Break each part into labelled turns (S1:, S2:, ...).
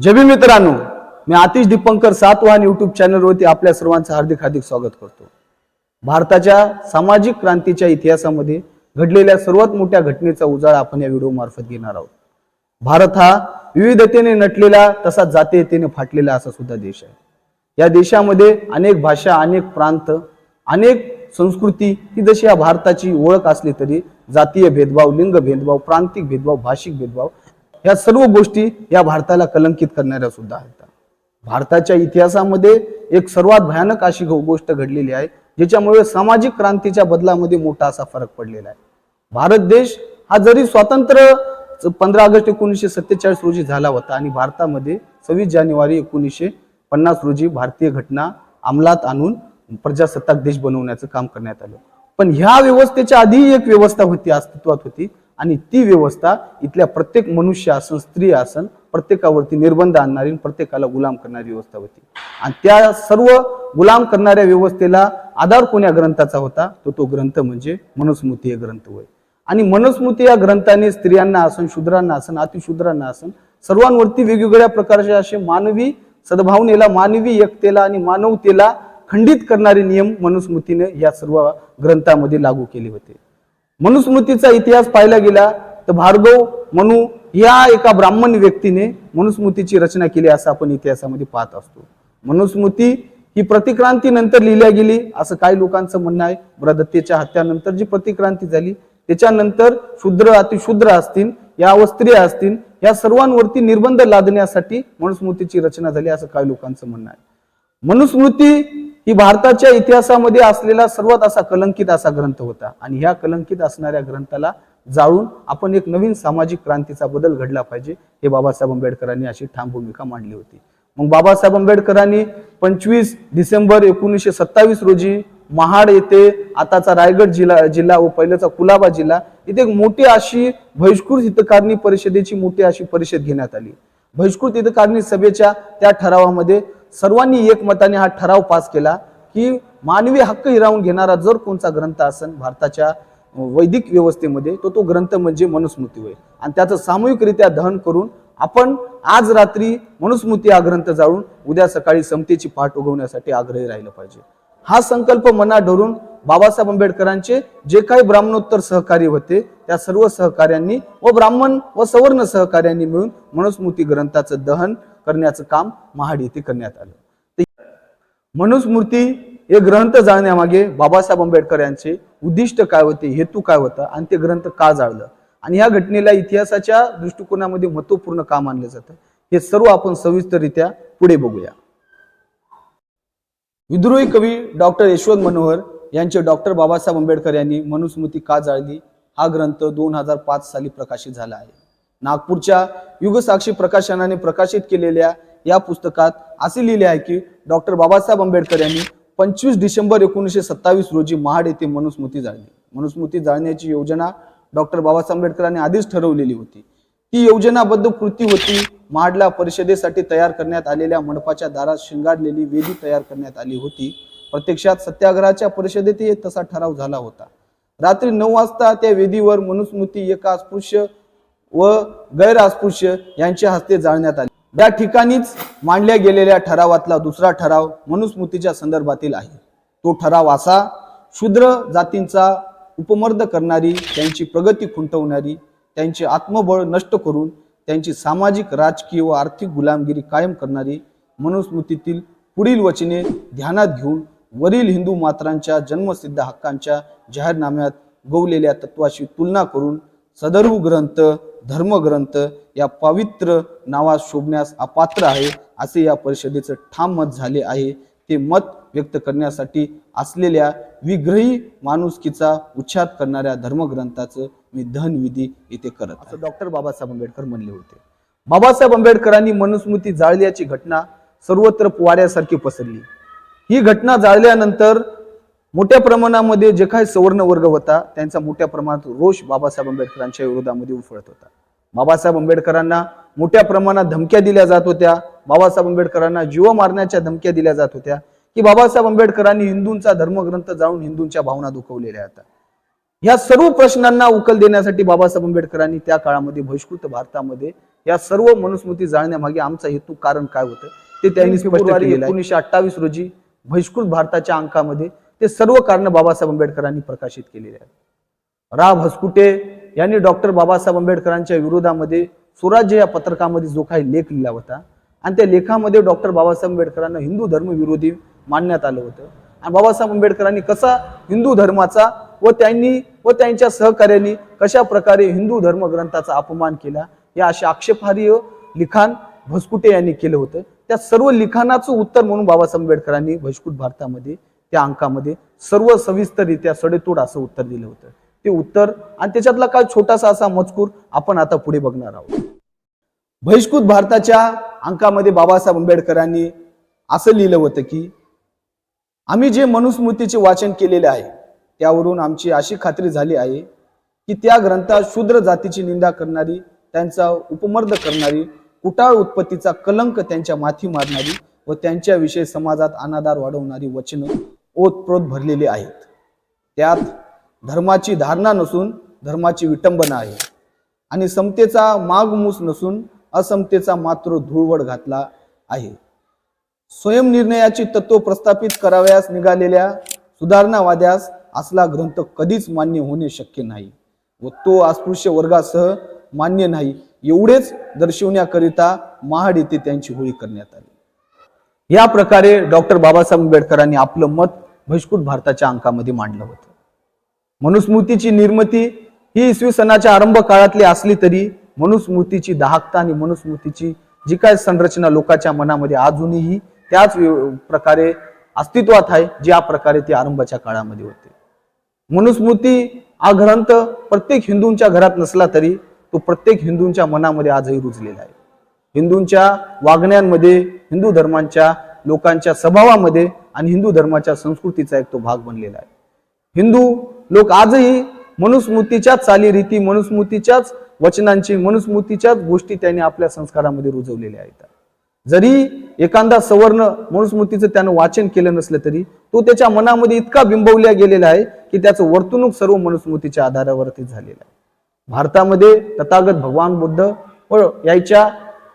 S1: जबी मित्रांनो मी आतिश दीपंकर सातवाहन युट्यूब चॅनलवरती आपल्या सर्वांचं हार्दिक हार्दिक स्वागत करतो. भारताच्या सामाजिक क्रांतीच्या इतिहासामध्ये घडलेल्या सर्वात मोठ्या घटनेचा उजाळा आपण या व्हिडिओ मार्फत घेणार आहोत. भारत हा विविधतेने नटलेला तसा जातीयतेने फाटलेला असा सुद्धा देश आहे. या देशामध्ये अनेक भाषा अनेक प्रांत अनेक संस्कृती ही जशी या भारताची ओळख असली तरी जातीय भेदभाव लिंग भेदभाव प्रांतिक भेदभाव भाषिक भेदभाव या सर्व गोष्टी या भारताला कलंकित करणाऱ्या सुद्धा आहेत. भारताच्या इतिहासामध्ये एक सर्वात भयानक अशी गो- गोष्ट घडलेली आहे ज्याच्यामुळे सामाजिक क्रांतीच्या बदलामध्ये मोठा असा फरक पडलेला आहे. भारत देश हा जरी स्वातंत्र्य पंधरा ऑगस्ट एकोणीसशे सत्तेचाळीस रोजी झाला होता आणि भारतामध्ये सव्वीस जानेवारी एकोणीसशे पन्नास रोजी भारतीय घटना अंमलात आणून प्रजासत्ताक देश बनवण्याचं काम करण्यात आलं. पण ह्या व्यवस्थेच्या आधी एक व्यवस्था होती अस्तित्वात होती. आणि ती व्यवस्था इथल्या प्रत्येक मनुष्य आसन स्त्री आसन प्रत्येकावरती निर्बंध आणणारी आणि प्रत्येकाला गुलाम करणारी व्यवस्था होती. आणि त्या सर्व गुलाम करणाऱ्या व्यवस्थेला आधार कोण्या ग्रंथाचा होता? तो तो ग्रंथ म्हणजे मनुस्मृती हे ग्रंथ होय. आणि मनुस्मृती या ग्रंथाने स्त्रियांना आसन शूद्रांना आसन अतिशूद्रांना आसन सर्वांवरती वेगवेगळ्या प्रकारचे असे मानवी सद्भावनेला मानवी एकतेला आणि मानवतेला खंडित करणारे नियम मनुस्मृतीने या सर्व ग्रंथामध्ये लागू केले होते. मनुस्मृतीचा इतिहास पाहायला गेला तर भार्गव मनु या एका ब्राह्मण व्यक्तीने मनुस्मृतीची रचना केली असं आपण इतिहासामध्ये पाहत असतो. मनुस्मृती ही प्रतिक्रांती नंतर लिहिल्या गेली असं काही लोकांचं म्हणणं आहे. ब्रदत्तेच्या हत्यानंतर जी प्रतिक्रांती झाली त्याच्यानंतर शूद्र अतिशूद्र असतील या व स्त्रिया असतील या सर्वांवरती निर्बंध लादण्यासाठी मनुस्मृतीची रचना झाली असं काही लोकांचं म्हणणं आहे. मनुस्मृती ही भारताच्या इतिहासामध्ये असलेला सर्वात असा कलंकित असा ग्रंथ होता. आणि ह्या कलंकित असणाऱ्या ग्रंथाला जाळून आपण एक नवीन सामाजिक क्रांतीचा बदल घडला पाहिजे हे बाबासाहेब आंबेडकरांनी अशी ठाम भूमिका मांडली होती. मग बाबासाहेब आंबेडकरांनी पंचवीस डिसेंबर एकोणीसशे सत्तावीस रोजी महाड येथे आताचा रायगड जिल्हा जिल्हा व पहिल्याचा कुलाबा जिल्हा इथे एक मोठी अशी बहिष्कृत हितकारणी परिषदेची मोठी अशी परिषद घेण्यात आली. बहिष्कृत हितकारणी सभेच्या त्या ठरावामध्ये सर्वांनी एकमताने हा ठराव पास केला की मानवी हक्क हिरावून घेणारा जर कोणता ग्रंथ असेल भारताच्या वैदिक व्यवस्थेमध्ये तो तो ग्रंथ म्हणजे मनुस्मृती होय. आणि त्याचं सामूहिकरित्या दहन करून आपण आज रात्री मनुस्मृती हा ग्रंथ जाळून उद्या सकाळी समतेची पाठ उगवण्यासाठी आग्रही राहिलं पाहिजे. हा संकल्प मना धरून बाबासाहेब आंबेडकरांचे जे काही ब्राह्मणोत्तर सहकारी होते त्या सर्व सहकार्यांनी व ब्राह्मण व सवर्ण सहकार्यांनी मिळून मनुस्मृती ग्रंथाचं दहन करण्याचं काम महाड येथे करण्यात आलं. मनुस्मृती हे ग्रंथ जाळण्यामागे बाबासाहेब आंबेडकर यांचे उद्दिष्ट काय होते हेतू काय होता आणि ते ग्रंथ का जाळलं? आणि या घटनेला इतिहासाच्या दृष्टिकोनामध्ये महत्त्वपूर्ण का मानलं जातं. हे सर्व आपण सविस्तररित्या पुढे बघूया. विद्रोही कवी डॉक्टर यशवंत मनोहर यांचे डॉक्टर बाबासाहेब आंबेडकर यांनी मनुस्मृती का जाळली? हा ग्रंथ दोन हजार पाच साली प्रकाशित झाला आहे. नागपूरच्या युगसाक्षी प्रकाशनाने प्रकाशित केलेल्या या पुस्तकात असे लिहिले आहे की डॉक्टर बाबासाहेब आंबेडकर यांनी पंचवीस डिसेंबर एकोणीसशे सत्तावीस रोजी महाड येथे मनुस्मृती जाळली. मनुस्मृती जाळण्याची योजना डॉक्टर बाबासाहेब आंबेडकरांनी आधीच ठरवलेली होती. ती योजनाबद्ध कृती होती. महाडला परिषदेसाठी तयार करण्यात आलेल्या मंडपाच्या दारात शिंगारलेली वेदी तयार करण्यात आली होती. प्रत्यक्षात सत्याग्रहाच्या परिषदेतही तसा ठराव झाला होता. रात्री नऊ वाजता त्या वेदीवर मनुस्मृती एका अस्पृश्य व गैर अस्पृश्य यांच्या हस्ते जाळण्यात आली. या ठिकाणीच मांडल्या गेलेल्या ठरावातला दुसरा ठराव मनुस्मृतीच्या संदर्भातील आहे. तो ठराव असा शूद्र जातींचा उपमर्द करणारी त्यांची प्रगती खुंटवणारी त्यांचे आत्मबळ नष्ट करून त्यांची सामाजिक राजकीय व आर्थिक गुलामगिरी कायम करणारी मनुस्मृतीतील पुढील वचने ध्यानात घेऊन वरील हिंदू मात्रांच्या जन्मसिद्ध हक्कांच्या जाहीरनाम्यात गवलेल्या तत्वाशी तुलना करून सदर्भ ग्रंथ धर्मग्रंथ या पवित्र नावास शोभण्यास अपात्र आहे असे या परिषदेचं ठाम मत झाले आहे. ते मत व्यक्त करण्यासाठी असलेल्या विग्रही माणुसकीचा उच्छाद करणाऱ्या धर्मग्रंथाचं मी धनविधी इथे करत असं डॉक्टर बाबासाहेब आंबेडकर म्हणले होते. बाबासाहेब आंबेडकरांनी मनुस्मृती जाळल्याची घटना सर्वत्र वाऱ्यासारखी पसरली. ही घटना जाळल्यानंतर मोठ्या प्रमाणामध्ये जे काही सवर्ण वर्ग होता त्यांचा मोठ्या प्रमाणात रोष बाबासाहेब आंबेडकरांच्या विरोधामध्ये उफळत होता. बाबासाहेब आंबेडकरांना मोठ्या प्रमाणात धमक्या दिल्या जात होत्या. बाबासाहेब आंबेडकरांना जीव मारण्याच्या धमक्या दिल्या जात होत्या. की बाबासाहेब आंबेडकरांनी हिंदूंचा धर्मग्रंथ जाळून हिंदूंच्या भावना दुखवलेल्या होत्या या सर्व प्रश्नांना उकल देण्यासाठी बाबासाहेब आंबेडकरांनी त्या काळामध्ये बहिष्कृत भारतामध्ये या सर्व मनुस्मृती जाळण्यामागे आमचा हेतू कारण काय होतं ते त्यांनी एकोणीसशे अठ्ठावीस रोजी बहिष्कृत भारताच्या अंकामध्ये ते सर्व कारण बाबासाहेब आंबेडकरांनी प्रकाशित केलेले आहेत. रा हसकुटे यांनी डॉक्टर बाबासाहेब आंबेडकरांच्या विरोधामध्ये स्वराज्य या पत्रकामध्ये जो काही लेख लिहिला होता आणि त्या लेखामध्ये डॉक्टर बाबासाहेब आंबेडकरांना हिंदू धर्म विरोधी मानण्यात आलं होतं. आणि बाबासाहेब आंबेडकरांनी कसा हिंदू धर्माचा व त्यांनी व त्यांच्या सहकार्यांनी कशा प्रकारे हिंदू धर्म ग्रंथाचा अपमान केला या असे आक्षेपार्ह लिखाण भस्कुटे यांनी केलं होतं. त्या सर्व लिखाणाचं उत्तर म्हणून बाबासाहेब आंबेडकरांनी बहिष्कृत भारतामध्ये त्या अंकामध्ये सर्व सविस्तररित्या सडेतोड असं उत्तर दिलं होतं. ते उत्तर आणि त्याच्यातला काय छोटासा असा मजकूर आपण आता पुढे बघणार आहोत. बहिष्कृत भारताच्या अंकामध्ये बाबासाहेब आंबेडकरांनी असं लिहिलं होतं की आम्ही जे मनुस्मृतीचे वाचन केलेले आहे त्यावरून आमची अशी खात्री झाली आहे की त्या ग्रंथात शूद्र जातीची निंदा करणारी त्यांचा उपमर्द करणारी कुटाळ उत्पत्तीचा कलंक त्यांच्या माथी मारणारी व त्यांच्याविषयी समाजात अनादार वाढवणारी वचनं ओतप्रोत भरलेली आहेत. त्यात धर्माची धारणा नसून धर्माची विटंबना आहे आणि समतेचा मागमूस नसून असमतेचा मात्र धुळवड घातला आहे. स्वयंनिर्णयाची तत्व प्रस्थापित करावयास निघालेल्या सुधारणावाद्यास असला ग्रंथ कधीच मान्य होणे शक्य नाही व तो अस्पृश्य वर्गासह मान्य नाही. एवढेच दर्शवण्याकरिता महाड येथे त्यांची होळी करण्यात आली. या प्रकारे डॉक्टर बाबासाहेब आंबेडकरांनी आपलं मत बहिष्कृत भारताच्या अंकामध्ये मांडलं होतं. मनुस्मृतीची निर्मिती ही इसवी सणाच्या आरंभ काळातली असली तरी मनुस्मृतीची दाहकता आणि मनुस्मृतीची जी काय संरचना लोकांच्या मनामध्ये अजूनही त्याच प्रकारे अस्तित्वात आहे ज्या प्रकारे ती आरंभाच्या काळामध्ये होते. मनुस्मृती हा ग्रंथ प्रत्येक हिंदूंच्या घरात नसला तरी तो प्रत्येक हिंदूंच्या मनामध्ये आजही रुजलेला आहे. हिंदूंच्या वागण्यांमध्ये हिंदू धर्मांच्या लोकांच्या स्वभावामध्ये आणि हिंदू धर्माच्या संस्कृतीचा एक तो भाग बनलेला आहे. हिंदू लोक आजही मनुस्मृतीच्याच चालीरीती मनुस्मृतीच्याच वचनांची मनुस्मृतीच्याच गोष्टी त्यांनी आपल्या संस्कारामध्ये रुजवलेल्या आहेत. जरी एखादा सवर्ण मनुस्मृतीचं त्यानं वाचन केलं नसलं तरी तो त्याच्या मनामध्ये इतका बिंबवल्या गेलेला आहे की त्याचं वर्तणूक सर्व मनुस्मृतीच्या आधारावरती झालेलं आहे. भारतामध्ये तथागत भगवान बुद्ध व याच्या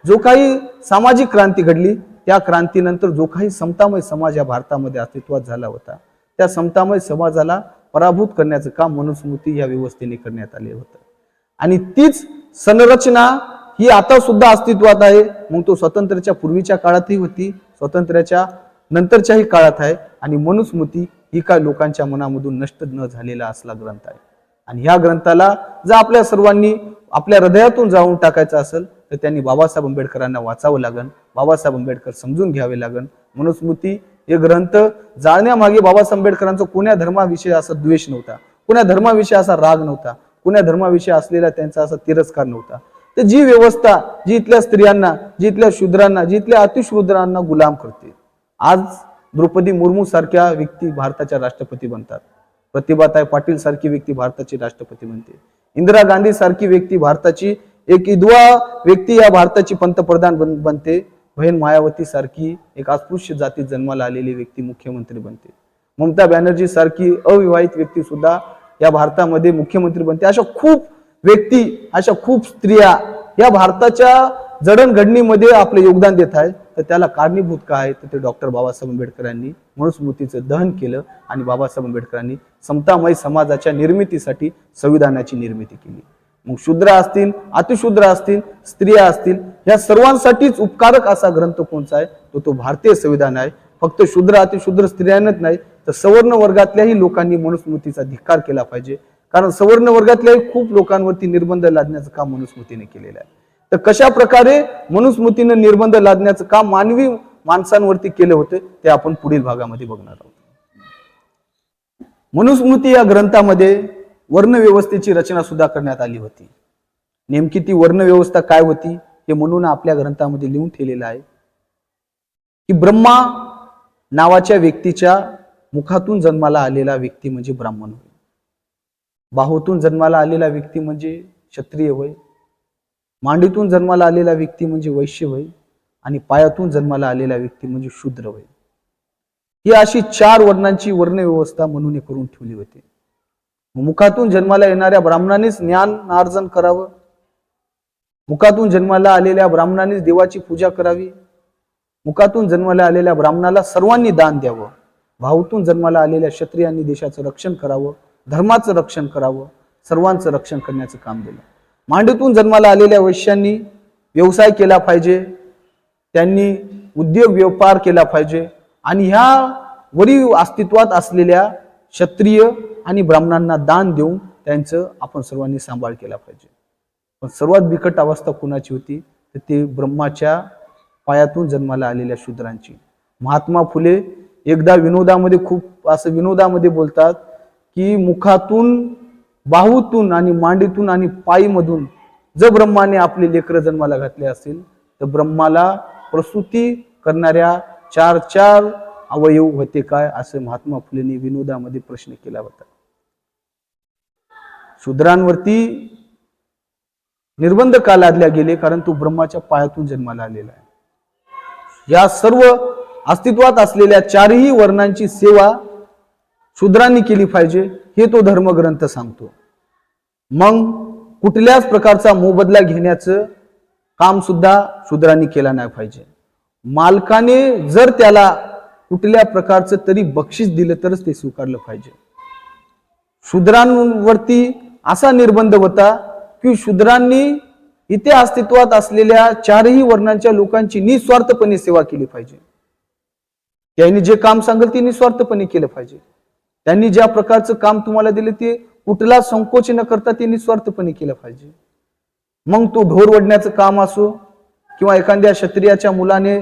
S1: जो काही सामाजिक क्रांती घडली त्या क्रांतीनंतर जो काही समतामय समाज या भारतामध्ये अस्तित्वात झाला होता त्या समतामय समाजाला पराभूत करण्याचं काम मनुस्मृती या व्यवस्थेने करण्यात आले होतं. आणि तीच संरचना ही आता सुद्धा अस्तित्वात आहे. मग तो स्वातंत्र्याच्या पूर्वीच्या काळातही होती स्वातंत्र्याच्या नंतरच्याही काळात आहे. आणि मनुस्मृती ही काय लोकांच्या मनामधून नष्ट न झालेला असला ग्रंथ आहे. आणि ह्या ग्रंथाला जर आपल्या सर्वांनी आपल्या हृदयातून जाऊन टाकायचं असेल तर त्यांनी बाबासाहेब आंबेडकरांना वाचावं लागन बाबासाहेब आंबेडकर समजून घ्यावे लागन. मनुस्मृती हे ग्रंथ जाळण्यामागे बाबासाहेब आंबेडकरांचा कोण्या धर्माविषयी असा द्वेष नव्हता कोण्या धर्माविषयी असा राग नव्हता कोण्या धर्माविषयी असलेला त्यांचा असा तिरस्कार नव्हता. तर जी व्यवस्था जी इथल्या स्त्रियांना जी इथल्या शूद्रांना जी इथल्या अतिशूद्रांना गुलाम करते. आज द्रौपदी मुर्मू सारख्या व्यक्ती भारताच्या राष्ट्रपती बनतात. प्रतिभाताई पाटील सारखी व्यक्ती भारताची राष्ट्रपती बनते. इंदिरा गांधी सारखी व्यक्ती भारताची एक विधवा व्यक्ती या भारताची पंतप्रधान बन बनते. बहीण मायावती सारखी एक अस्पृश्य जातीत जन्माला आलेली व्यक्ती मुख्यमंत्री बनते. ममता बॅनर्जी सारखी अविवाहित व्यक्ती सुद्धा या भारतामध्ये मुख्यमंत्री बनते. अशा खूप व्यक्ती अशा खूप स्त्रिया या भारताच्या जडणघडणीमध्ये आपलं योगदान देत आहे. तर त्याला कारणीभूत काय? तर ते डॉक्टर बाबासाहेब आंबेडकरांनी मनुस्मृतीचं दहन केलं आणि बाबासाहेब आंबेडकरांनी समतामय समाजाच्या निर्मितीसाठी संविधानाची निर्मिती केली. मग शूद्र असतील अतिशूद्र असतील स्त्रिया असतील या सर्वांसाठीच उपकारक असा ग्रंथ कोणचा आहे? तो तो भारतीय संविधान आहे. फक्त शूद्र अतिशूद्र स्त्रियांनाच नाही तर सवर्ण वर्गातल्याही लोकांनी मनुस्मृतीचा धिक्कार केला पाहिजे. कारण सवर्ण वर्गातल्याही खूप लोकांवरती निर्बंध लादण्याचं काम मनुस्मृतीने केलेलं आहे. तर कशा प्रकारे मनुस्मृतीनं निर्बंध लादण्याचं काम मानवी माणसांवरती केले होते ते आपण पुढील भागामध्ये बघणार आहोत. मनुस्मृती या ग्रंथामध्ये वर्णव्यवस्थेची रचना सुद्धा करण्यात आली होती. नेमकी ती वर्णव्यवस्था काय होती हे म्हणून आपल्या ग्रंथामध्ये लिहून ठेवलेलं आहे. की ब्रह्मा नावाच्या व्यक्तीच्या मुखातून जन्माला आलेला व्यक्ती म्हणजे ब्राह्मण होय. बाहूतून जन्माला आलेला व्यक्ती म्हणजे क्षत्रिय होय. मांडीतून जन्माला आलेला व्यक्ती म्हणजे वैश्य होय आणि पायातून जन्माला आलेला व्यक्ती म्हणजे शूद्र होय. ही अशी चार वर्णांची वर्णव्यवस्था म्हणून करून ठेवली होती. मुखातून जन्माला येणाऱ्या ब्राह्मणानेच ज्ञान अर्जन करावं. मुखातून जन्माला आलेल्या ब्राह्मणानेच देवाची पूजा करावी. मुखातून जन्माला आलेल्या ब्राह्मणाला सर्वांनी दान द्यावं. भाऊतून जन्माला आलेल्या क्षत्रियांनी देशाचं रक्षण करावं. धर्माचं रक्षण करावं. सर्वांचं रक्षण करण्याचं काम दिलं. मांडीतून जन्माला आलेल्या वैश्यांनी व्यवसाय केला पाहिजे. त्यांनी उद्योग व्यापार केला पाहिजे. आणि ह्या वरीव अस्तित्वात असलेल्या क्षत्रिय आणि ब्राह्मणांना दान देऊन त्यांचं आपण सर्वांनी सांभाळ केला पाहिजे. पण सर्वात बिकट अवस्था कुणाची होती? तर ते ब्रह्माच्या पायातून जन्माला आलेल्या शूद्रांची. महात्मा फुले एकदा विनोदामध्ये खूप असं विनोदामध्ये बोलतात की मुखातून बाहूतून आणि मांडीतून आणि पायीमधून जर ब्रह्माने आपले लेकरं जन्माला घातले असेल तर ब्रह्माला प्रसूती करणाऱ्या चार चार अवयव होते काय असे महात्मा फुलेंनी विनोदामध्ये प्रश्न केला होता. शूद्रांवरती निर्बंध का लादल्या गेले कारण तो ब्रह्माच्या पायातून जन्माला आलेला आहे. या सर्व अस्तित्वात असलेल्या चारही वर्णांची सेवा शूद्रांनी केली पाहिजे. हे तो धर्मग्रंथ सांगतो. मग कुठल्याच प्रकारचा मोबदला घेण्याचं काम सुद्धा शूद्रांनी केला नाही पाहिजे. मालकाने जर त्याला कुठल्या प्रकारचं तरी बक्षीस दिलं तरच ते स्वीकारलं पाहिजे. शूद्रांवरती असा निर्बंध होता की शूद्रांनी इथे अस्तित्वात असलेल्या चारही वर्णांच्या लोकांची निस्वार्थपणे सेवा केली पाहिजे. त्यांनी जे काम सांगेल ते निस्वार्थपणे केलं पाहिजे. त्यांनी ज्या प्रकारचं काम तुम्हाला दिले ते कुठला संकोच न करता ते निस्वार्थपणे केलं पाहिजे. मग तो ढोर ओढण्याचं काम असो किंवा एखाद्या क्षत्रियाच्या मुलाने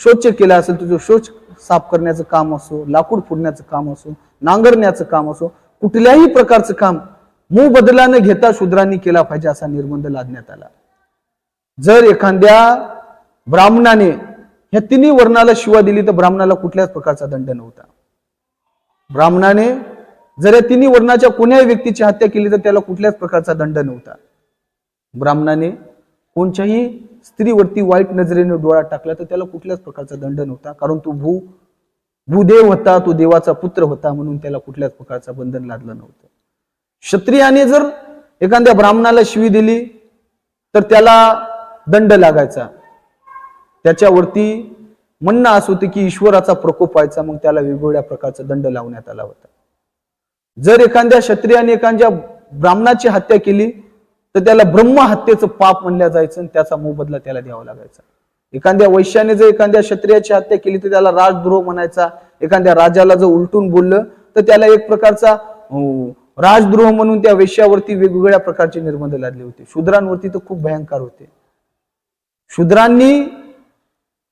S1: शौच केलं असेल तुझं शौच साफ करण्याचं काम असो लाकूड फोडण्याचं काम असो नांगरण्याचं काम असो कुठल्याही प्रकारचं काम मोबदला न घेता शूद्रांनी केला पाहिजे असा निर्बंध लादण्यात आला. जर एखाद्या ब्राह्मणाने ह्या तिन्ही वर्णाला शिवा दिली तर ब्राह्मणाला कुठल्याच प्रकारचा दंड नव्हता. ब्राह्मणाने जर या तिन्ही वर्णाच्या कोण्याही व्यक्तीची हत्या केली तर त्याला कुठल्याच प्रकारचा दंड नव्हता. ब्राह्मणाने कोणत्याही स्त्रीवरती वाईट नजरेने डोळा टाकला तर त्याला कुठल्याच प्रकारचा दंड नव्हता. कारण तो भू भूदेव होता तो देवाचा पुत्र होता म्हणून त्याला कुठल्याच प्रकारचा बंधन लादलं नव्हतं. क्षत्रियाने जर एखाद्या ब्राह्मणाला शिवी दिली तर त्याला दंड लागायचा. त्याच्यावरती म्हणणं असं होतं की ईश्वराचा प्रकोप व्हायचा मग त्याला वेगवेगळ्या प्रकारचा दंड लावण्यात आला होता. जर एखाद्या क्षत्रियाने एखाद्या ब्राह्मणाची हत्या केली तर त्याला ब्रह्म हत्येचं पाप म्हणल्या जायचं आणि त्याचा मोबदला त्याला द्यावा लागायचा. एखाद्या वैश्याने जर एखाद्या क्षत्रियाची हत्या केली तर त्याला राजद्रोह म्हणायचा. एखाद्या राजाला जर उलटून बोललं तर त्याला एक प्रकारचा राजद्रोह म्हणून त्या वैश्यावरती वेगवेगळ्या प्रकारचे निर्बंध लादले होते. शूद्रांवरती तर खूप भयंकर होते. शूद्रांनी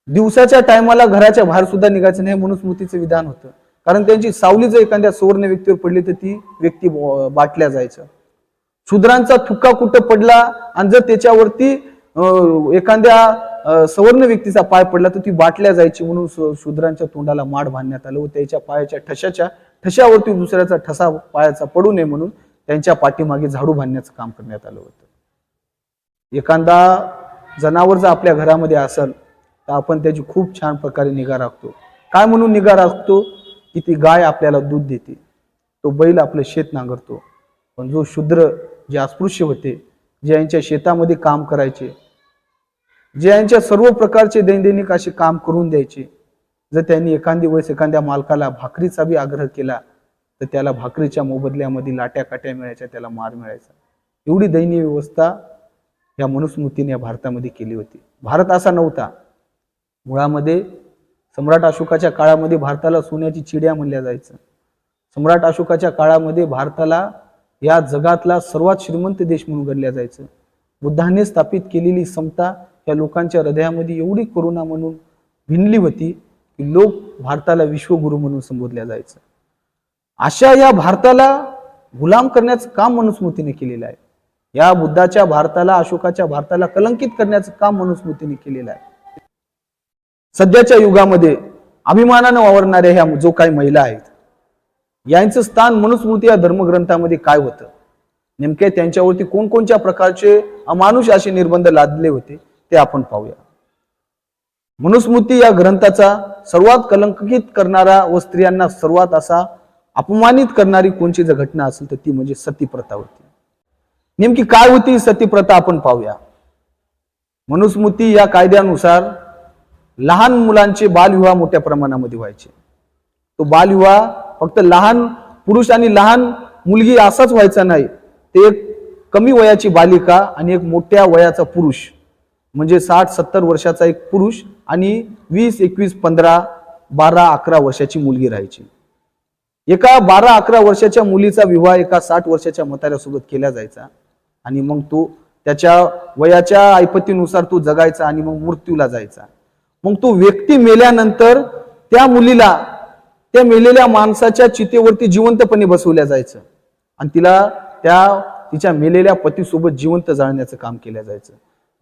S1: दिवसाच्या टायमाला घराच्या बाहेर सुद्धा निघायचं नाही म्हणून स्मृतीचं विधान होतं. कारण त्यांची सावली जर एखाद्या सुवर्ण व्यक्तीवर पडली तर ती व्यक्ती बाटल्या जायचं. शूद्रांचा थुक्का कुठं पडला आणि जर त्याच्यावरती एखाद्या सवर्ण व्यक्तीचा पाय पडला तर ती बाटल्या जायची म्हणून शूद्रांच्या तोंडाला माड बांधण्यात आलं व त्याच्या पायाच्या ठशाच्या ठशावरती दुसऱ्याचा ठसा पायाचा पडू नये म्हणून त्यांच्या पाठीमागे झाडू बांधण्याचं काम करण्यात आलं होतं. एखादा जनावर जर आपल्या घरामध्ये असेल तर आपण त्याची खूप छान प्रकारे निगा राखतो. काय म्हणून निगा राखतो? की ती गाय आपल्याला दूध देते. तो बैल आपलं शेत नांगरतो. पण जो शूद्र जे अस्पृश्य होते जे यांच्या शेतामध्ये काम करायचे जे यांच्या सर्व प्रकारचे दैनदैनिक असे काम करून द्यायचे जर त्यांनी एखादी वेळेस एखाद्या मालकाला भाकरीचा बी आग्रह केला तर त्याला भाकरीच्या मोबदल्यामध्ये लाट्या काट्या मिळायच्या त्याला मार मिळायचा. एवढी दयनीय व्यवस्था या मनुस्मृतीने या भारतामध्ये केली होती. भारत असा नव्हता. मुळामध्ये सम्राट अशोकाच्या काळामध्ये भारताला सोन्याची चिड्या म्हणल्या जायचं. सम्राट अशोकाच्या काळामध्ये भारताला या जगातला सर्वात श्रीमंत देश म्हणून गणल्या जायचं. बुद्धाने स्थापित केलेली समता या लोकांच्या हृदयामध्ये एवढी करुणा म्हणून भिनली होती की लोक भारताला विश्वगुरु म्हणून संबोधल्या जायचं. अशा या भारताला गुलाम करण्याचं काम मनुस्मृतीने केलेलं आहे. या बुद्धाच्या भारताला अशोकाच्या भारताला कलंकित करण्याचं काम मनुस्मृतीने केलेलं आहे. सध्याच्या युगामध्ये अभिमानानं वावरणाऱ्या ह्या जो काही महिला आहेत यांचं स्थान मनुस्मृती या धर्मग्रंथामध्ये काय होतं? नेमके त्यांच्यावरती कोणकोणत्या प्रकारचे अमानुष असे निर्बंध लादले होते ते आपण पाहूया. मनुस्मृती या ग्रंथाचा सर्वात कलंकित करणारा व स्त्रियांना सर्वात असा अपमानित करणारी कोणची जर घटना असेल तर ती म्हणजे सती प्रथा होती नेमकी काय होती सती प्रथा आपण पाहूया. मनुस्मृती या कायद्यानुसार लहान मुलांचे बालविवाह मोठ्या प्रमाणामध्ये व्हायचे. तो बालविवाह फक्त लहान पुरुष आणि लहान मुलगी असाच व्हायचा नाही. ते एक कमी वयाची बालिका आणि एक मोठ्या वयाचा पुरुष म्हणजे साठ सत्तर वर्षाचा एक पुरुष आणि वीस एकवीस पंधरा बारा अकरा वर्षाची मुलगी राहायची. एका बारा अकरा वर्षाच्या मुलीचा विवाह एका साठ वर्षाच्या म्हाताऱ्यासोबत केला जायचा आणि मग तो त्याच्या वयाच्या ऐपतीनुसार तो जगायचा आणि मग मृत्यूला जायचा. मग तो व्यक्ती मेल्यानंतर त्या मुलीला त्या मेलेल्या माणसाच्या चितेवरती जिवंतपणे बसवल्या जायचं. आणि तिला त्या तिच्या मेलेल्या पतीसोबत जिवंत जाळण्याचं काम केलं जायचं.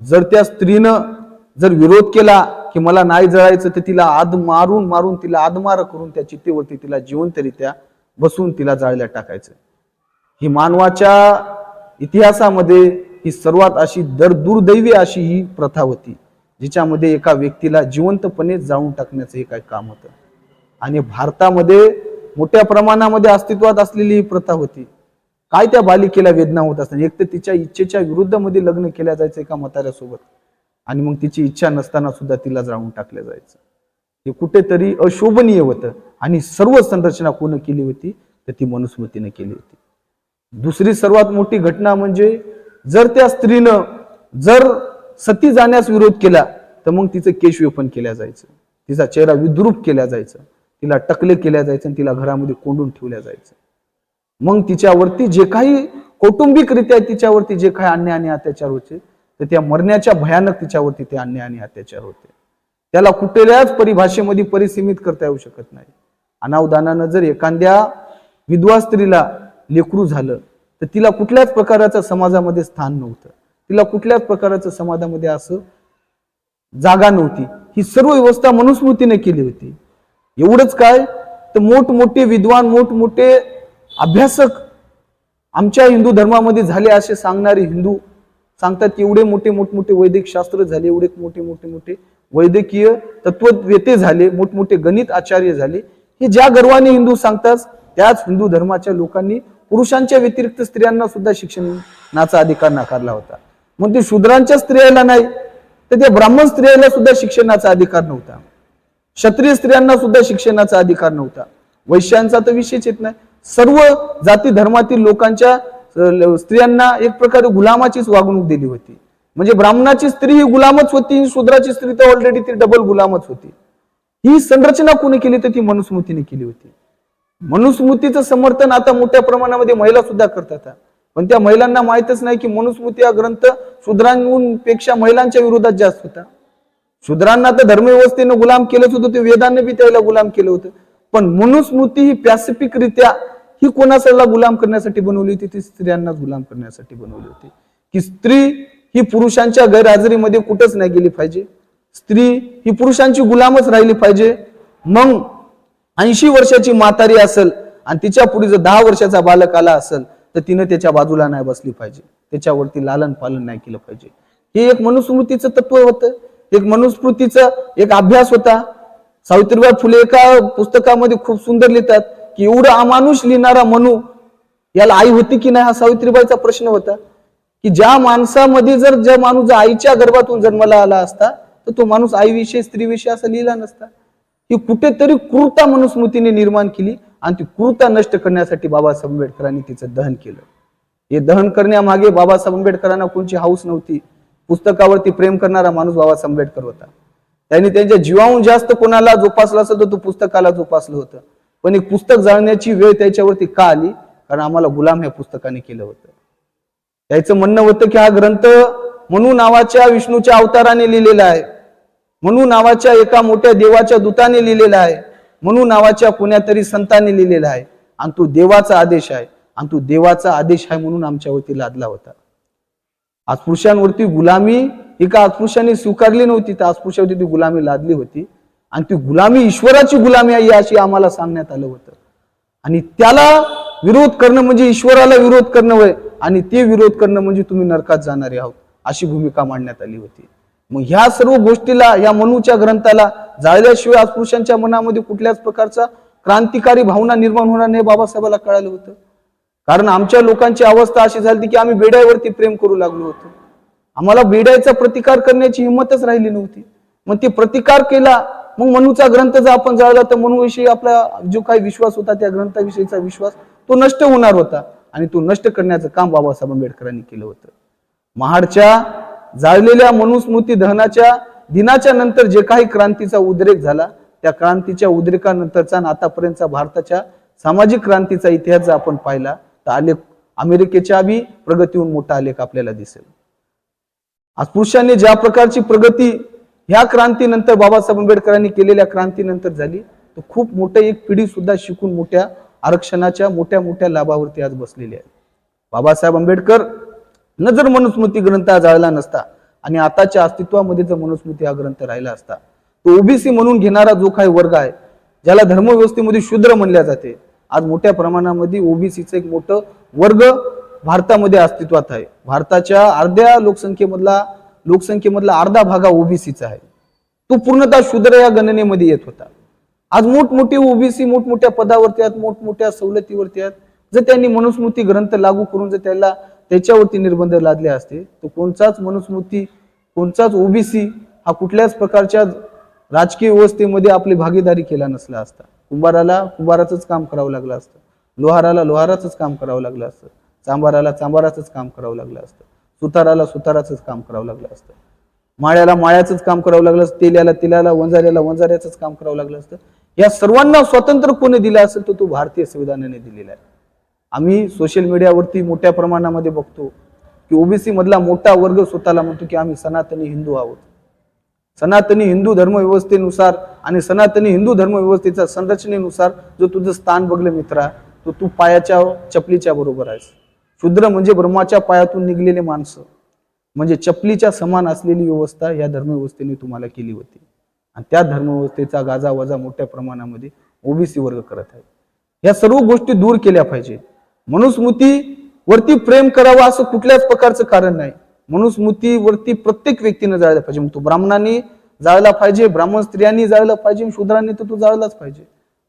S1: जर त्या स्त्रीनं जर विरोध केला की मला नाही जळायचं तर तिला आद मारून मारून तिला आदमार करून त्या चितेवरती तिला जिवंतरित्या बसून तिला जाळल्या टाकायचं. ही मानवाच्या इतिहासामध्ये ही सर्वात अशी दर दुर्दैवी अशी ही प्रथा होती. जिच्यामध्ये एका व्यक्तीला जिवंतपणे जाळून टाकण्याचं हे काय काम होतं? आणि भारतामध्ये मोठ्या प्रमाणामध्ये अस्तित्वात असलेली ही प्रथा होती. काय त्या बालिकेला वेदना होत असताना एक तर तिच्या इच्छेच्या विरुद्धमध्ये लग्न केल्या जायचं एका म्हाताऱ्यासोबत. आणि मग तिची इच्छा नसताना सुद्धा तिला जाळून टाकलं जायचं. हे कुठेतरी अशोभनीय होतं. आणि सर्व संरचना कोण केली होती? तर ती मनुस्मृतीने केली होती. दुसरी सर्वात मोठी घटना म्हणजे जर त्या स्त्रीनं जर सती जाण्यास विरोध केला तर मग तिचं केशवेपण केल्या जायचं. तिचा चेहरा विद्रूप केला जायचं. तिला टकले केल्या जायचं आणि तिला घरामध्ये कोंडून ठेवल्या जायचं. मग तिच्यावरती जे काही कौटुंबिकरित्या तिच्यावरती जे काही अन्याय आणि अत्याचार होते तर त्या मरण्याच्या भयानक तिच्यावरती ते अन्याय आणि अत्याचार होते. त्याला कुठल्याच परिभाषेमध्ये परिसीमित करता येऊ शकत नाही. अनावदानानं जर एखाद्या विधवा स्त्रीला लेकरू झालं तर तिला कुठल्याच प्रकाराचं समाजामध्ये स्थान नव्हतं. तिला कुठल्याच प्रकारचं समाजामध्ये असं जागा नव्हती. ही सर्व व्यवस्था मनुस्मृतीने केली होती. एवढंच काय? तर मोठमोठे विद्वान मोठमोठे अभ्यासक आमच्या हिंदू धर्मामध्ये झाले असे सांगणारे हिंदू सांगतात की एवढे मोठे मोठमोठे वैदिक शास्त्र झाले एवढे मोठे मोठे मोठे वैद्यकीय तत्ववेते झाले मोठमोठे गणित आचार्य झाले. हे ज्या गर्वाने हिंदू सांगतात त्याच हिंदू धर्माच्या लोकांनी पुरुषांच्या व्यतिरिक्त स्त्रियांना सुद्धा शिक्षणाचा अधिकार नाकारला होता. मग ते शूद्रांच्या स्त्रियाला नाही तर त्या ब्राह्मण स्त्रियाला सुद्धा शिक्षणाचा अधिकार नव्हता. क्षत्रिय स्त्रियांना सुद्धा शिक्षणाचा अधिकार नव्हता. वैश्यांचा तर विषयच येत नाही. सर्व जाती धर्मातील लोकांच्या स्त्रियांना एक प्रकारे गुलामाचीच वागणूक दिली होती. म्हणजे ब्राह्मणाची स्त्री ही गुलामच होती शूद्राची स्त्री तर ऑलरेडी ती डबल गुलामच होती. ही संरचना कोणी केली तर ती मनुस्मृतीने केली होती. मनुस्मृतीचं समर्थन आता मोठ्या प्रमाणामध्ये महिला सुद्धा करतात. पण त्या महिलांना माहितच नाही की मनुस्मृती हा ग्रंथ शूद्रांपेक्षा महिलांच्या विरोधात जास्त होता. शूद्रांना तर धर्मव्यवस्थेनं गुलाम केलंच होतं ते वेदांनी बी त्याला गुलाम केलं होतं. पण मनुस्मृती ही पॅसिफिक रित्या ही कोणाला गुलाम करण्यासाठी बनवली होती? ती स्त्रियांना गुलाम करण्यासाठी बनवली होती. की स्त्री ही पुरुषांच्या गैरहजेरीमध्ये कुठंच नाही गेली पाहिजे. स्त्री ही पुरुषांची गुलामच राहिली पाहिजे. मग ऐंशी वर्षाची म्हातारी असेल आणि तिच्या पुढे जर दहा वर्षाचा बालक आला असेल तर तिनं त्याच्या बाजूला नाही बसली पाहिजे. त्याच्यावरती लालन पालन नाही केलं पाहिजे. हे एक मनुस्मृतीचं तत्व होतं. एक मनुस्मृतीचा एक अभ्यास होता. सावित्रीबाई फुले एका पुस्तकामध्ये खूप सुंदर लिहितात की एवढं अमानुष लिहिणारा मनू याला आई होती की नाही हा सावित्रीबाईचा प्रश्न होता. की ज्या माणसामध्ये जर ज्या माणूस जर आईच्या गर्भातून जन्माला आला असता तर तो माणूस आईविषयी स्त्रीविषयी असा लिहिला नसता. ही कुठेतरी क्रूरता मनुस्मृतीने निर्माण केली. आणि ती कृता नष्ट करण्यासाठी बाबासाहेब आंबेडकरांनी तिचं दहन केलं. हे दहन करण्यामागे बाबासाहेब आंबेडकरांना कोणची हाऊस नव्हती. पुस्तकावरती प्रेम करणारा माणूस बाबासाहेब आंबेडकर होता. त्यांनी त्यांच्या जीवाहून जास्त कोणाला जोपासला असं तर तो पुस्तकाला जोपासलं होतं. पण एक पुस्तक जाळण्याची वेळ त्याच्यावरती का आली? कारण आम्हाला गुलाम ह्या पुस्तकाने केलं होतं. त्याचं म्हणणं होतं की हा ग्रंथ म्हणू नावाच्या विष्णूच्या अवताराने लिहिलेला आहे. म्हणू नावाच्या एका मोठ्या देवाच्या दूताने लिहिलेला आहे. म्हणून नावाच्या कुण्या तरी संतांनी लिहिलेला आहे. आणि तो देवाचा आदेश आहे. आणि तो देवाचा आदेश आहे म्हणून आमच्यावरती लादला होता. अस्पृश्यांवरती गुलामी ही का अस्पृश्यांनी स्वीकारली नव्हती तर अस्पृश्यावरती ती गुलामी लादली होती. आणि ती गुलामी ईश्वराची गुलामी आहे अशी आम्हाला सांगण्यात आलं होतं. आणि त्याला विरोध करणं म्हणजे ईश्वराला विरोध करणं वय आणि ते विरोध करणं म्हणजे तुम्ही नरकात जाणारे आहोत अशी भूमिका मांडण्यात आली होती. मग ह्या सर्व गोष्टीला या मनूच्या ग्रंथाला जाळल्याशिवाय अस्पृश्यांच्या मनामध्ये कुठल्याच प्रकारचा क्रांतिकारी भावना निर्माण होणार नाही बाबासाहेबाला कळालं होतं. कारण आमच्या लोकांची अवस्था अशी झाली की आम्ही बेड्यावरती प्रेम करू लागलो होतो. आम्हाला बेड्याचा प्रतिकार करण्याची हिंमतच राहिली नव्हती. मग ते प्रतिकार केला मग मनूचा ग्रंथ जर आपण जाळला तर मनूविषयी आपला जो काही विश्वास होता त्या ग्रंथाविषयीचा विश्वास तो नष्ट होणार होता. आणि तो नष्ट करण्याचं काम बाबासाहेब आंबेडकरांनी केलं होतं. महाडच्या जाळलेल्या मनुस्मृती दहनाच्या दिनाच्या नंतर जे काही क्रांतीचा उद्रेक झाला त्या क्रांतीच्या उद्रेकानंतरचा आणि आतापर्यंतचा भारताच्या सामाजिक क्रांतीचा इतिहास जर आपण पाहिला तर आलेख अमेरिकेच्या बी प्रगतीहून मोठा आलेख आपल्याला दिसेल. अस्पृश्याने ज्या प्रकारची प्रगती ह्या क्रांतीनंतर बाबासाहेब आंबेडकरांनी केलेल्या क्रांतीनंतर झाली तर खूप मोठं एक पिढी सुद्धा शिकून मोठ्या आरक्षणाच्या मोठ्या मोठ्या लाभावरती आज बसलेली आहे. बाबासाहेब आंबेडकर न जर मनुस्मृती ग्रंथ हा जाळला नसता आणि आताच्या अस्तित्वामध्ये जर मनुस्मृती हा ग्रंथ राहिला असता तो ओबीसी म्हणून घेणारा जो काही वर्ग आहे ज्याला धर्मव्यवस्थेमध्ये शूद्र म्हणल्या जाते आज मोठ्या प्रमाणामध्ये ओबीसीचं एक मोठं वर्ग भारतामध्ये अस्तित्वात आहे. भारताच्या अर्ध्या लोकसंख्येमधला लोकसंख्येमधला अर्धा भागा ओबीसीचा आहे. तो पूर्णतः शूद्र या गणनेमध्ये येत होता. आज मोठमोठी ओबीसी मोठमोठ्या पदावरती आहेत मोठमोठ्या सवलतीवरती आहेत. जर त्यांनी मनुस्मृती ग्रंथ लागू करून जर त्याला त्याच्यावरती निर्बंध लादले असते तर कोणताच मनुस्मृती कोणताच ओबीसी हा कुठल्याच प्रकारच्या राजकीय व्यवस्थेमध्ये आपली भागीदारी केला नसला असता. कुंभाराला कुंभाराचंच काम करावं लागलं असतं. लोहाराला लोहाराचंच काम करावं लागलं असतं. चांभाराला चांभाराचंच काम करावं लागलं असतं. सुताराला सुताराचंच काम करावं लागलं असतं. माळ्याला माळ्याचंच काम करावं लागलं असतं. तेल्याला तेल्याला वंजाऱ्याला वंजाऱ्याचंच काम करावं लागलं असतं. या सर्वांना स्वातंत्र्य कोणी दिलं असेल तर तो भारतीय संविधानाने दिलेला आहे. आम्ही सोशल मीडियावरती मोठ्या प्रमाणामध्ये बघतो की ओबीसी मधला मोठा वर्ग स्वतःला म्हणतो की आम्ही सनातनी हिंदू आहोत. सनातनी हिंदू धर्मव्यवस्थेनुसार आणि सनातनी हिंदू धर्मव्यवस्थेच्या संरचनेनुसार जो तुझं स्थान बघलं मित्रा तो तू पायाच्या चपलीच्या बरोबर आहेस. शूद्र म्हणजे ब्रह्माच्या पायातून निघलेले माणसं. म्हणजे चपलीच्या समान असलेली व्यवस्था या धर्मव्यवस्थेने तुम्हाला केली होती. आणि त्या धर्मव्यवस्थेचा गाजावाजा मोठ्या प्रमाणामध्ये ओबीसी वर्ग करत आहे. या सर्व गोष्टी दूर केल्या पाहिजेत मनुस्मृती वरती प्रेम करावं असं कुठल्याच प्रकारचं कारण नाही. मनुस्मृतीवरती प्रत्येक व्यक्तीने जाळला पाहिजे. मग तो ब्राह्मणांनी जाळला पाहिजे ब्राह्मण स्त्रियांनी जायला पाहिजे शूद्रांनी तर तो जाळलाच पाहिजे.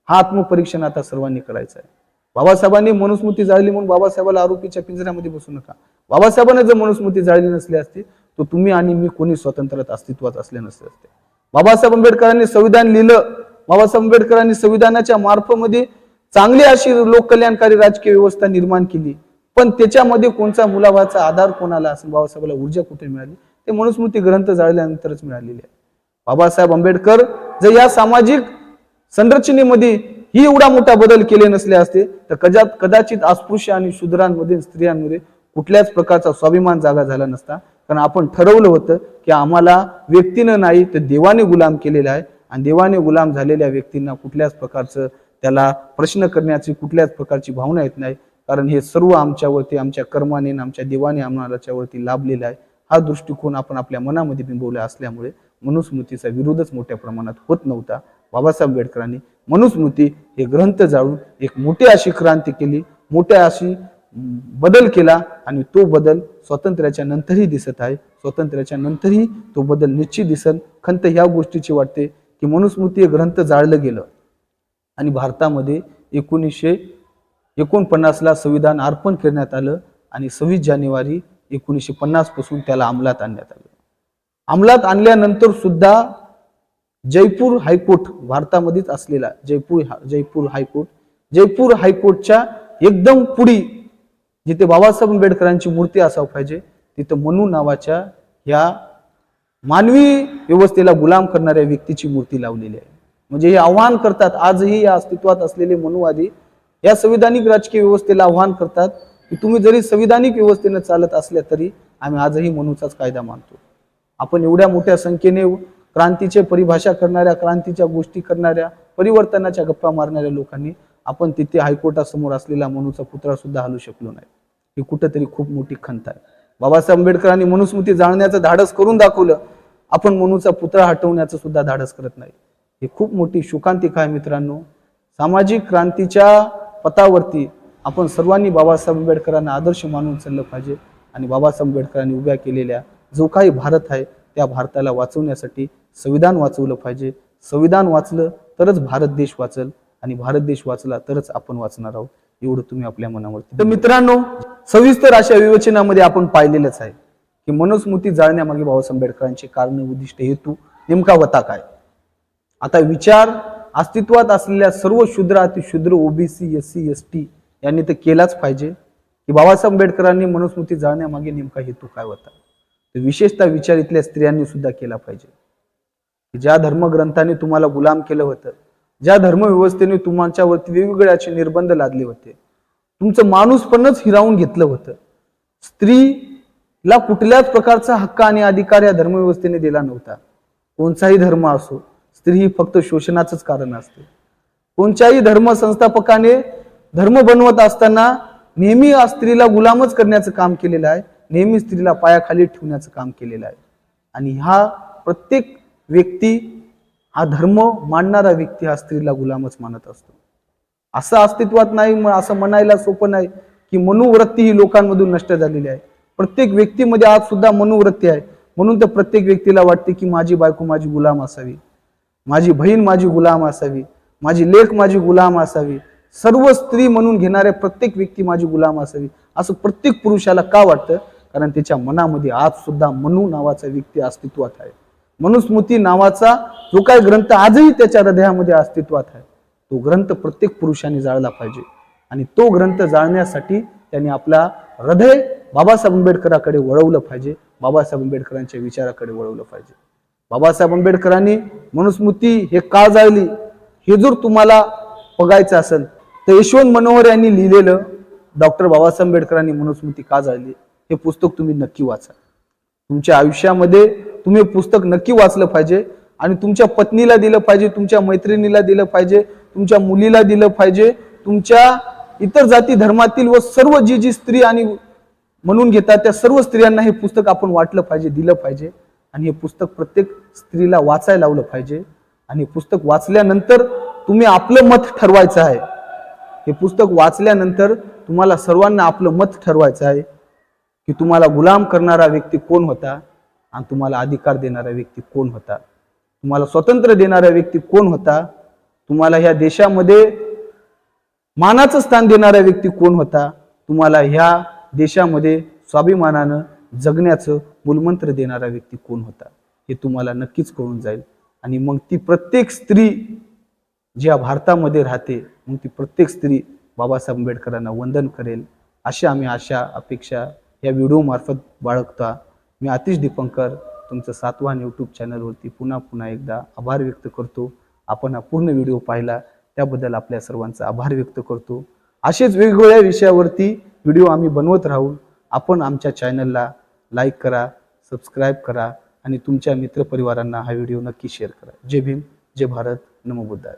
S1: हा आत्मपरीक्षण आता सर्वांनी करायचं आहे बाबासाहेबांनी मनुस्मृती जाळली म्हणून बाबासाहेबाला आरोपीच्या पिंजऱ्यामध्ये बसू नका. बाबासाहेबांनी जर मनुस्मृती जाळली नसली असती तर तुम्ही आणि मी कोणी स्वतंत्रात अस्तित्वात असले नसले असते. बाबासाहेब आंबेडकरांनी संविधान लिहिलं. बाबासाहेब आंबेडकरांनी संविधानाच्या मार्फमध्ये चांगली अशी लोककल्याणकारी राजकीय व्यवस्था निर्माण केली. पण त्याच्यामध्ये कोणता मुलाभाचा आधार कोणाला असेल? बाबासाहेबाला ऊर्जा कुठे मिळाली? ते मनुस्मृती ग्रंथ जाळल्यानंतरच मिळालेली आहे बाबासाहेब आंबेडकर जर या सामाजिक संरचनेमध्ये ही एवढा मोठा बदल केले नसले असते तर कदाचित कदाचित अस्पृश्य आणि शूद्रांमध्ये स्त्रियांमध्ये कुठल्याच प्रकारचा स्वाभिमान जागा झाला नसता. कारण आपण ठरवलं होतं की आम्हाला व्यक्तीनं नाही तर देवाने गुलाम केलेला आहे. आणि देवाने गुलाम झालेल्या व्यक्तींना कुठल्याच प्रकारचं त्याला प्रश्न करण्याची कुठल्याच प्रकारची भावना येत नाही. कारण हे सर्व आमच्यावरती आमच्या कर्माने आमच्या देवाने आम्हालाच्यावरती लाभलेला आहे. हा दृष्टिकोन आपण आपल्या मनामध्ये बिंबवला असल्यामुळे मनुस्मृतीचा विरोधच मोठ्या प्रमाणात होत नव्हता. बाबासाहेब आंबेडकरांनी मनुस्मृती हे ग्रंथ जाळून एक मोठी अशी क्रांती केली. मोठ्या अशी बदल केला आणि तो बदल स्वातंत्र्याच्या नंतरही दिसत आहे. स्वातंत्र्याच्या नंतरही तो बदल निश्चित दिसन. खंत ह्या गोष्टीची वाटते की मनुस्मृती हे ग्रंथ जाळलं गेलं. आणि भारतामध्ये एकोणीसशे एकोणपन्नासला संविधान अर्पण करण्यात आलं आणि सव्वीस जानेवारी एकोणीसशे पन्नासपासून त्याला अंमलात आणण्यात आलं. अंमलात आणल्यानंतर सुद्धा जयपूर हायकोर्ट भारतामध्येच असलेला जयपूर जयपूर हायकोर्ट जयपूर हायकोर्टच्या एकदम पुढी जिथे बाबासाहेब आंबेडकरांची मूर्ती असावं पाहिजे तिथं मनू नावाच्या ह्या मानवी व्यवस्थेला गुलाम करणाऱ्या व्यक्तीची मूर्ती लावलेली आहे. म्हणजे हे आव्हान करतात. आजही या अस्तित्वात असलेले मनुवादी या संविधानिक राजकीय व्यवस्थेला आव्हान करतात की तुम्ही जरी संविधानिक व्यवस्थेने चालत असल्या तरी आम्ही आजही मनूचाच कायदा मानतो. आपण एवढ्या मोठ्या संख्येने क्रांतीचे परिभाषा करणाऱ्या क्रांतीच्या गोष्टी करणाऱ्या परिवर्तनाच्या गप्पा मारणाऱ्या लोकांनी आपण तिथे हायकोर्टासमोर असलेला मनूचा पुतळा सुद्धा हलू शकलो नाही. ही कुठंतरी खूप मोठी खंत आहे. बाबासाहेब आंबेडकरांनी मनुस्मृती जाळण्याचं धाडस करून दाखवलं. आपण मनूचा पुतळा हटवण्याचं सुद्धा धाडस करत नाही. ही खूप मोठी शोकांतिका आहे मित्रांनो. सामाजिक क्रांतीच्या पथावरती आपण सर्वांनी बाबासाहेब आंबेडकरांना आदर्श मानून चाललं पाहिजे आणि बाबासाहेब आंबेडकरांनी उभ्या केलेल्या जो काही भारत आहे त्या भारताला वाचवण्यासाठी संविधान वाचवलं पाहिजे. संविधान वाचलं तरच भारत देश वाचल आणि भारत देश वाचला तरच आपण वाचणार आहोत. एवढं तुम्ही आपल्या मनावरती तर मित्रांनो सविस्तर अशा विवेचनामध्ये आपण पाहिलेलंच आहे की मनुस्मृती जाळण्यामागे बाबासाहेब आंबेडकरांचे कारण उद्दिष्ट हेतू नेमका होता काय? आता विचार अस्तित्वात असलेल्या सर्व शूद्र अतिशूद्र OBC S C S T यांनी तर केलाच पाहिजे. की बाबासाहेब आंबेडकरांनी मनुस्मृती जाळण्यामागे नेमका हेतू काय होता? तर विशेषतः विचार इथल्या स्त्रियांनी सुद्धा केला पाहिजे. ज्या धर्मग्रंथाने तुम्हाला गुलाम केलं होतं ज्या धर्मव्यवस्थेने तुमच्यावरती वेगवेगळे असे निर्बंध लादले होते तुमचं माणूसपणच हिरावून घेतलं होतं. स्त्रीला कुठल्याच प्रकारचा हक्क आणि अधिकार या धर्मव्यवस्थेने दिला नव्हता. कोणताही धर्म असो स्त्री ही फक्त शोषणाचंच कारण असते. कोणत्याही धर्म संस्थापकाने धर्म बनवत असताना नेहमी या स्त्रीला गुलामच करण्याचं काम केलेलं आहे नेहमी स्त्रीला पायाखाली ठेवण्याचं काम केलेलं आहे. आणि हा प्रत्येक व्यक्ती हा धर्म मानणारा व्यक्ती हा स्त्रीला गुलामच मानत असतो. असं अस्तित्वात नाही असं म्हणायला सोपं नाही की मनुवृत्ती ही लोकांमधून नष्ट झालेली आहे. प्रत्येक व्यक्तीमध्ये आज सुद्धा मनुवृत्ती आहे. म्हणून तर प्रत्येक व्यक्तीला वाटते की माझी बायको माझी गुलाम असावी. माझी बहीण माझी गुलाम असावी माझी लेख माझी गुलाम असावी सर्व स्त्री म्हणून घेणाऱ्या प्रत्येक व्यक्ती माझी गुलाम असावी असं प्रत्येक पुरुषाला का वाटतं? कारण त्याच्या मनामध्ये आज सुद्धा मनु नावाचा व्यक्ती अस्तित्वात आहे. मनुस्मृती नावाचा जो काय ग्रंथ आजही त्याच्या हृदयामध्ये अस्तित्वात आहे तो ग्रंथ प्रत्येक पुरुषाने जाळला पाहिजे. आणि तो ग्रंथ जाळण्यासाठी त्यांनी आपला हृदय बाबासाहेब आंबेडकराकडे वळवलं पाहिजे बाबासाहेब आंबेडकरांच्या विचाराकडे वळवलं पाहिजे. बाबासाहेब आंबेडकरांनी मनुस्मृती हे का जाळली? हे जर तुम्हाला बघायचं असेल तर यशवंत मनोहर यांनी लिहिलेलं डॉक्टर बाबासाहेब आंबेडकरांनी मनुस्मृती का जाळली? हे पुस्तक तुम्ही नक्की वाचा. तुमच्या आयुष्यामध्ये तुम्ही पुस्तक नक्की वाचलं पाहिजे आणि तुमच्या पत्नीला दिलं पाहिजे तुमच्या मैत्रिणीला दिलं पाहिजे तुमच्या मुलीला दिलं पाहिजे तुमच्या इतर जाती धर्मातील व सर्व जी जी स्त्री आणि म्हणून घेतात त्या सर्व स्त्रियांना हे पुस्तक आपण वाटलं पाहिजे दिलं पाहिजे. आणि हे पुस्तक प्रत्येक स्त्रीला वाचायला लावलं पाहिजे. आणि हे पुस्तक वाचल्यानंतर तुम्ही आपलं मत ठरवायचं आहे. हे पुस्तक वाचल्यानंतर तुम्हाला सर्वांना आपलं मत ठरवायचं आहे की तुम्हाला गुलाम करणारा व्यक्ती कोण होता आणि तुम्हाला अधिकार देणारा व्यक्ती कोण होता. तुम्हाला स्वतंत्र देणारा व्यक्ती कोण होता. तुम्हाला ह्या देशामध्ये मानाचं स्थान देणारा व्यक्ती कोण होता. तुम्हाला ह्या देशामध्ये स्वाभिमानानं जगण्याचं मूलमंत्र देणारा व्यक्ती कोण होता हे तुम्हाला नक्कीच कळून जाईल. आणि मग ती प्रत्येक स्त्री ज्या भारतामध्ये राहते मग ती प्रत्येक स्त्री बाबासाहेब आंबेडकरांना वंदन करेल अशा आम्ही आशा अपेक्षा या व्हिडिओमार्फत बाळगता. मी आतिश दीपंकर तुमचं सातवान यूट्यूब चॅनलवरती पुन्हा पुन्हा एकदा आभार व्यक्त करतो. आपण हा पूर्ण व्हिडिओ पाहिला त्याबद्दल आपल्या सर्वांचा आभार व्यक्त करतो. असेच वेगवेगळ्या विषयावरती व्हिडिओ आम्ही बनवत राहू. आपण आमच्या चॅनलला लाईक करा सबस्क्राईब करा आणि तुमच्या मित्रपरिवारांना हा व्हिडिओ नक्की शेअर करा. जय भीम जय भारत नमो बुद्धाय.